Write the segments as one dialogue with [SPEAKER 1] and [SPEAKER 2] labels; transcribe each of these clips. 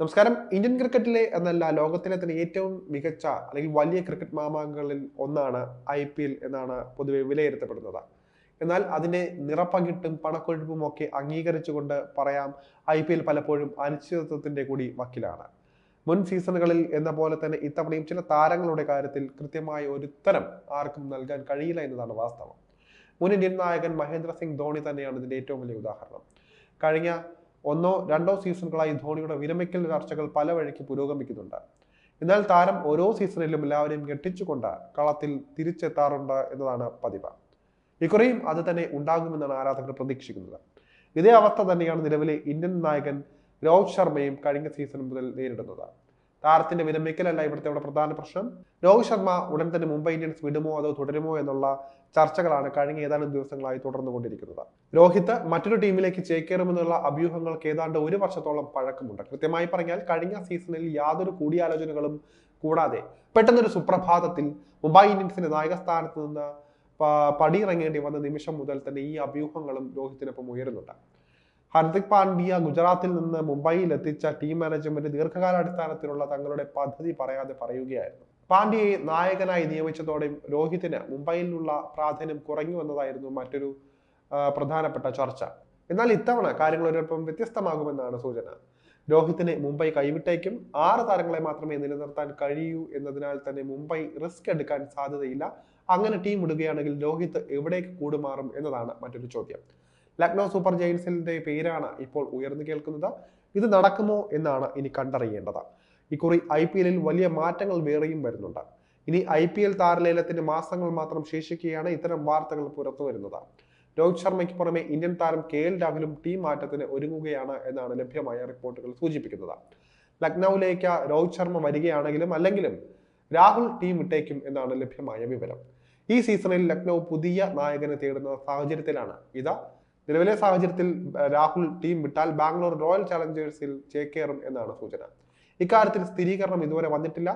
[SPEAKER 1] നമസ്കാരം. ഇന്ത്യൻ ക്രിക്കറ്റിലെ എന്നല്ല ലോകത്തിലെ തന്നെ ഏറ്റവും മികച്ച അല്ലെങ്കിൽ വലിയ ക്രിക്കറ്റ് മാമാങ്കങ്ങളിൽ ഒന്നാണ് ഐ പി എൽ എന്നാണ് പൊതുവെ വിലയിരുത്തപ്പെടുന്നത്. എന്നാൽ അതിനെ നിറപ്പകിട്ടും പണക്കൊഴുപ്പും ഒക്കെ അംഗീകരിച്ചുകൊണ്ട് പറയാം ഐ പി എൽ പലപ്പോഴും അനിശ്ചിതത്വത്തിന്റെ കൂടി വക്കിലാണ്. മുൻ സീസണുകളിൽ എന്ന പോലെ തന്നെ ഇത്തവണയും ചില താരങ്ങളുടെ കാര്യത്തിൽ കൃത്യമായ ഒരു ഉത്തരം ആർക്കും നൽകാൻ കഴിയില്ല എന്നതാണ് വാസ്തവം. മുൻ ഇന്ത്യൻ നായകൻ മഹേന്ദ്ര സിംഗ് ധോണി തന്നെയാണ് ഇതിന്റെ ഏറ്റവും വലിയ ഉദാഹരണം. കഴിഞ്ഞ ഒന്നോ രണ്ടോ സീസണുകളായി ധോണിയുടെ വിരമിക്കൽ ചർച്ചകൾ പല വഴിക്ക് പുരോഗമിക്കുന്നുണ്ട്. എന്നാൽ താരം ഓരോ സീസണിലും എല്ലാവരെയും ഞെട്ടിച്ചുകൊണ്ട് കളത്തിൽ തിരിച്ചെത്താറുണ്ട് എന്നതാണ് പതിവ്. ഇക്കുറിയും അത് തന്നെ ഉണ്ടാകുമെന്നാണ് ആരാധകർ പ്രതീക്ഷിക്കുന്നത്. ഇതേ അവസ്ഥ തന്നെയാണ് നിലവിലെ ഇന്ത്യൻ നായകൻ രോഹിത് ശർമ്മയും കഴിഞ്ഞ സീസൺ മുതൽ നേരിടുന്നത്. താരത്തിന്റെ വിരമിക്കലല്ല ഇവിടുത്തെ ഇവിടെ പ്രധാന പ്രശ്നം. രോഹിത് ശർമ്മ ഉടൻ തന്നെ മുംബൈ ഇന്ത്യൻസ് വിടുമോ അതോ തുടരുമോ എന്നുള്ള ചർച്ചകളാണ് കഴിഞ്ഞ ഏതാനും ദിവസങ്ങളായി തുടർന്നുകൊണ്ടിരിക്കുന്നത്. രോഹിത് മറ്റൊരു ടീമിലേക്ക് ചേക്കേറുമെന്നുള്ള അഭ്യൂഹങ്ങൾക്ക് ഏതാണ്ട് ഒരു വർഷത്തോളം പഴക്കമുണ്ട്. കൃത്യമായി പറഞ്ഞാൽ കഴിഞ്ഞ സീസണിൽ യാതൊരു കൂടിയാലോചനകളും കൂടാതെ പെട്ടെന്നൊരു സുപ്രഭാതത്തിൽ മുംബൈ ഇന്ത്യൻസിന്റെ നായക സ്ഥാനത്ത് നിന്ന് പടിയിറങ്ങേണ്ടി വന്ന നിമിഷം മുതൽ തന്നെ ഈ അഭ്യൂഹങ്ങളും രോഹിത്തിനൊപ്പം ഉയരുന്നുണ്ട്. ഹർദിക് പാണ്ഡ്യ ഗുജറാത്തിൽ നിന്ന് മുംബൈയിൽ എത്തിച്ച ടീം മാനേജ്മെന്റ് ദീർഘകാലാടിസ്ഥാനത്തിലുള്ള തങ്ങളുടെ പദ്ധതി പറയാതെ പറയുകയായിരുന്നു. പാണ്ഡ്യയെ നായകനായി നിയമിച്ചതോടെ രോഹിതിന് മുംബൈയിലുള്ള പ്രാധാന്യം കുറഞ്ഞു എന്നതായിരുന്നു മറ്റൊരു പ്രധാനപ്പെട്ട ചർച്ച. എന്നാൽ ഇത്തവണ കാര്യങ്ങൾ ഒരൽപ്പം വ്യത്യസ്തമാകുമെന്നാണ് സൂചന. രോഹിത്തിനെ മുംബൈ കൈവിട്ടേക്കും. ആറ് താരങ്ങളെ മാത്രമേ നിലനിർത്താൻ കഴിയൂ എന്നതിനാൽ തന്നെ മുംബൈ റിസ്ക് എടുക്കാൻ സാധ്യതയില്ല. അങ്ങനെ ടീം ഇടുകയാണെങ്കിൽ രോഹിത് എവിടേക്ക് കൂടുമാറും എന്നതാണ് മറ്റൊരു ചോദ്യം. ലക്നൗ സൂപ്പർ ജയൻസിന്റെ പേരാണ് ഇപ്പോൾ ഉയർന്നു കേൾക്കുന്നത്. ഇത് നടക്കുമോ എന്നാണ് ഇനി കണ്ടറിയേണ്ടത്. ഇക്കുറി ഐ പി എല്ലിൽ വലിയ മാറ്റങ്ങൾ വേറെയും വരുന്നുണ്ട്. ഇനി ഐ പി എൽ താരലേലത്തിന് മാസങ്ങൾ മാത്രം ശേഷിക്കുകയാണ് ഇത്തരം വാർത്തകൾ പുറത്തു വരുന്നത്. രോഹിത് ശർമ്മയ്ക്ക് പുറമെ ഇന്ത്യൻ താരം കെ എൽ രാഹുലും ടീം മാറ്റത്തിന് ഒരുങ്ങുകയാണ് എന്നാണ് ലഭ്യമായ റിപ്പോർട്ടുകൾ സൂചിപ്പിക്കുന്നത്. ലക്നൌവിലേക്ക് രോഹിത് ശർമ്മ വരികയാണെങ്കിലും അല്ലെങ്കിലും രാഹുൽ ടീം വിട്ടേക്കും എന്നാണ് ലഭ്യമായ വിവരം. ഈ സീസണിൽ ലക്നൗ പുതിയ നായകനെ തേടുന്ന സാഹചര്യത്തിലാണ് ഇതാ. നിലവിലെ സാഹചര്യത്തിൽ രാഹുൽ ടീം വിട്ടാൽ ബാംഗ്ലൂർ റോയൽ ചാലഞ്ചേഴ്സിൽ ചേക്കേറും എന്നാണ് സൂചന. ഇക്കാര്യത്തിൽ സ്ഥിരീകരണം ഇതുവരെ വന്നിട്ടില്ല.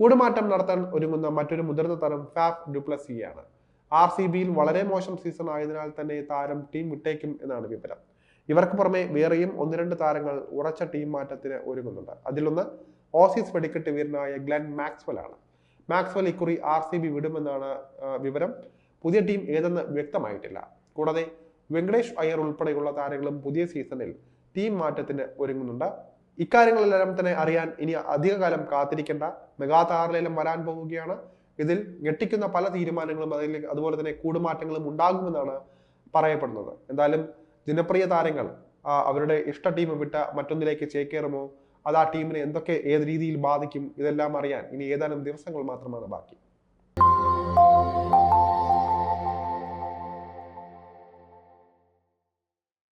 [SPEAKER 1] കൂടുമാറ്റം നടത്താൻ ഒരുങ്ങുന്ന മറ്റൊരു മുതിർന്ന താരം ഫാഫ് ഡുപ്ലസിയാണ്. ആർ സി ബിയിൽ വളരെ മോശം സീസൺ ആയതിനാൽ തന്നെ താരം ടീം വിട്ടേക്കും എന്നാണ് വിവരം. ഇവർക്ക് പുറമെ വേറെയും ഒന്ന് രണ്ട് താരങ്ങൾ ഉറച്ച ടീം മാറ്റത്തിന് ഒരുങ്ങുന്നുണ്ട്. അതിലൊന്ന് ഓസീസ് വെടിക്കെട്ട് വീരനായ ഗ്ലെൻ മാക്സ്വൽ ആണ് മാക്സ്വൽ ഇക്കുറി ആർ സി ബി വിടുമെന്നാണ് വിവരം. പുതിയ ടീം ഏതെന്ന് വ്യക്തമായിട്ടില്ല. കൂടാതെ വെങ്കടേഷ് അയ്യർ ഉൾപ്പെടെയുള്ള താരങ്ങളും പുതിയ സീസണിൽ ടീം മാറ്റത്തിന് ഒരുങ്ങുന്നുണ്ട്. ഇക്കാര്യങ്ങളെല്ലാം തന്നെ അറിയാൻ ഇനി അധികകാലം കാത്തിരിക്കേണ്ട മെഗാ താരലേലം വരാൻ പോവുകയാണ്. ഇതിൽ ഞെട്ടിക്കുന്ന പല തീരുമാനങ്ങളും അതിൽ അതുപോലെ തന്നെ കൂടുമാറ്റങ്ങളും ഉണ്ടാകുമെന്നാണ് പറയപ്പെടുന്നത്. എന്തായാലും ജനപ്രിയ താരങ്ങൾ അവരുടെ ഇഷ്ട ടീം വിട്ട മറ്റൊന്നിലേക്ക് ചേക്കേറുമോ? അത് ആ ടീമിനെ എന്തൊക്കെ ഏത് രീതിയിൽ ബാധിക്കും? ഇതെല്ലാം അറിയാൻ ഇനി ഏതാനും ദിവസങ്ങൾ മാത്രമാണ് ബാക്കി.